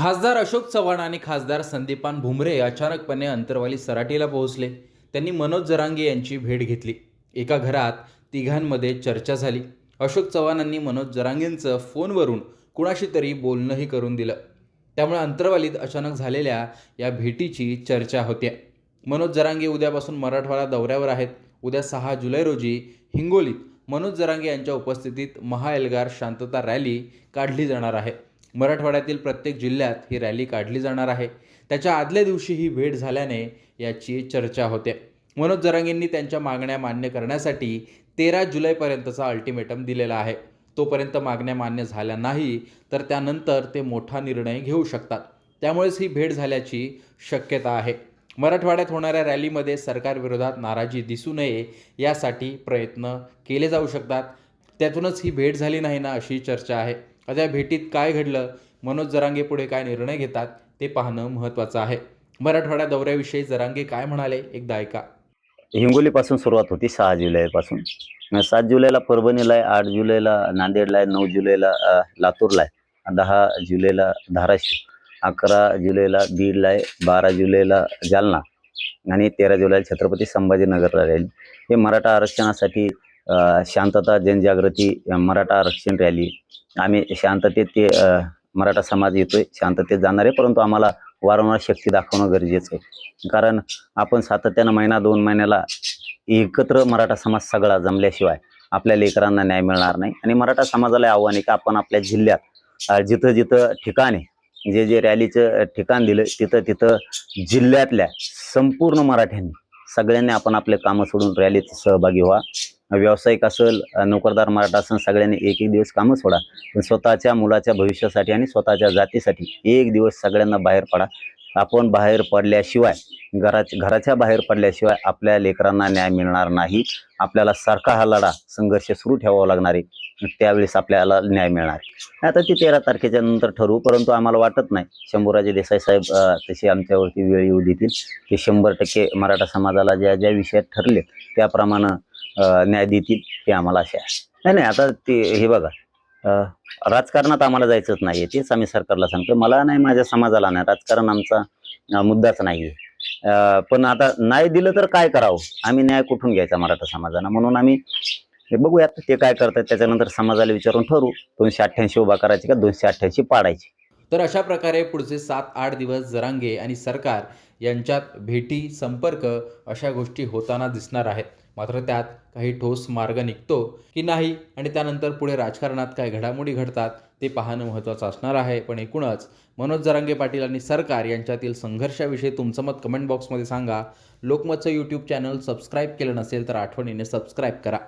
खासदार अशोक चव्हाण आणि खासदार संदीपान भुमरे अचानकपणे अंतरवाली सराटीला पोहोचले. त्यांनी मनोज जरांगे यांची भेट घेतली. एका घरात तिघांमध्ये चर्चा झाली. अशोक चव्हाणांनी मनोज जरांगेंचं फोनवरून कुणाशी तरी बोलणंही करून दिलं. त्यामुळे अंतरवालीत अचानक झालेल्या या भेटीची चर्चा होते मनोज जरांगे उद्यापासून मराठवाडा दौऱ्यावर आहेत. उद्या सहा जुलै रोजी हिंगोलीत मनोज जरांगे यांच्या उपस्थितीत महाएल्गार शांतता रॅली काढली जाणार आहे. मराठवाड्यातील प्रत्येक जिल्ह्यात ही रॅली काढली जाणार आहे. त्याच्या आदल्या दिवशी ही भेट झाल्याने याची चर्चा होते. मनोज जरांगेंनी त्यांच्या मागण्या मान्य करण्यासाठी तेरा जुलैपर्यंतचा अल्टिमेटम दिलेला आहे. तोपर्यंत मागण्या मान्य झाल्या नाही तर त्यानंतर ते मोठा निर्णय घेऊ शकतात. त्यामुळेच ही भेट झाल्याची शक्यता आहे. मराठवाड्यात होणाऱ्या रॅलीमध्ये सरकारविरोधात नाराजी दिसू नये यासाठी प्रयत्न केले जाऊ शकतात. त्यातूनच ही भेट झाली नाही ना अशी चर्चा आहे. आता या भेटीत काय घडलं मनोज जरांगे पुढे काय निर्णय घेतात ते पाहणं महत्त्वाचं आहे. मराठवाडा दौऱ्याविषयी जरांगे काय म्हणाले एकदा ऐका. हिंगोलीपासून सुरुवात होती सहा जुलैपासून. सात जुलैला परभणीला आहे आठ जुलैला नांदेडला आहे नऊ जुलैला लातूरला आहे. दहा जुलैला धाराशिव अकरा जुलैला बीडला आहे बारा जुलैला जालना आणि तेरा जुलैला छत्रपती संभाजीनगरला राहील. हे मराठा आरक्षणासाठी शांतता जनजागृती मराठा आरक्षण रॅली. आम्ही शांततेत ते मराठा समाज येतोय शांततेत जाणार आहे परंतु आम्हाला वारंवार शक्ती दाखवणं गरजेचं आहे. कारण आपण सातत्यानं महिना दोन महिन्याला एकत्र मराठा समाज सगळा जमल्याशिवाय आपल्या लेकरांना न्याय मिळणार नाही. आणि मराठा समाजाला आव्हान आहे की आपण आपल्या जिल्ह्यात जिथं जिथं ठिकाणी जे जे रॅलीचं ठिकाण दिलं तिथं तिथं जिल्ह्यातल्या संपूर्ण मराठ्यांनी सगळ्यांनी आपण आपले कामं सोडून रॅलीत सहभागी व्हा. व्यावसायिक असेल नोकरदार मराठा असेल सगळ्यांनी एक एक दिवस कामं सोडा. पण स्वतःच्या मुलाच्या भविष्यासाठी आणि स्वतःच्या जातीसाठी एक दिवस सगळ्यांना बाहेर पडा. आपण बाहेर पडल्याशिवाय घराच्या घराच्या बाहेर पडल्याशिवाय आपल्या लेकरांना न्याय मिळणार नाही. आपल्याला सारखा हा लढा संघर्ष सुरू ठेवावा लागणार आहे. त्यावेळेस आपल्याला न्याय मिळणार आता ती तेरा तारखेच्या नंतर ठरवू परंतु आम्हाला वाटत नाही. शंभूराजे देसाई साहेब तसे आमच्यावरती वेळ येऊ देतील. ते शंभर टक्के मराठा समाजाला ज्या ज्या विषयात ठरले त्याप्रमाणे न्याय देतील ते आम्हाला असे आहे. नाही नाही आता ते हे बघा. राजकारणात आम्हाला जायचंच नाहीये तेच आम्ही सरकारला सांगतो मला नाही माझ्या समाजाला नाही राजकारण आमचा मुद्दाच नाहीये. अं, पण आता नाही दिलं तर काय करावं? आम्ही न्याय कुठून घ्यायचा मराठा समाजाला? म्हणून आम्ही हे बघूयात ते काय करतात त्याच्यानंतर समाजाला विचारून ठरवू. दोनशे अठ्ठ्याऐंशी उभा करायची का दोनशे अठ्ठ्याऐंशी पाडायची? तर अशा प्रकारे पुढचे सात आठ दिवस जरांगे आणि सरकार यांच्यात भेटी संपर्क अशा गोष्टी होताना दिसणार आहेत. मात्र त्यात काही ठोस मार्ग निघतो की नाही आणि त्यानंतर पुढे राजकारणात काय घडामोडी घडतात ते पाहणं महत्त्वाचं असणार आहे. पण एकूणच मनोज जरांगे पाटील आणि सरकार यांच्यातील संघर्षाविषयी तुमचं मत कमेंट बॉक्समध्ये सांगा. लोकमतचं यूट्यूब चॅनल सबस्क्राईब केलं नसेल तर आठवणीने सबस्क्राईब करा.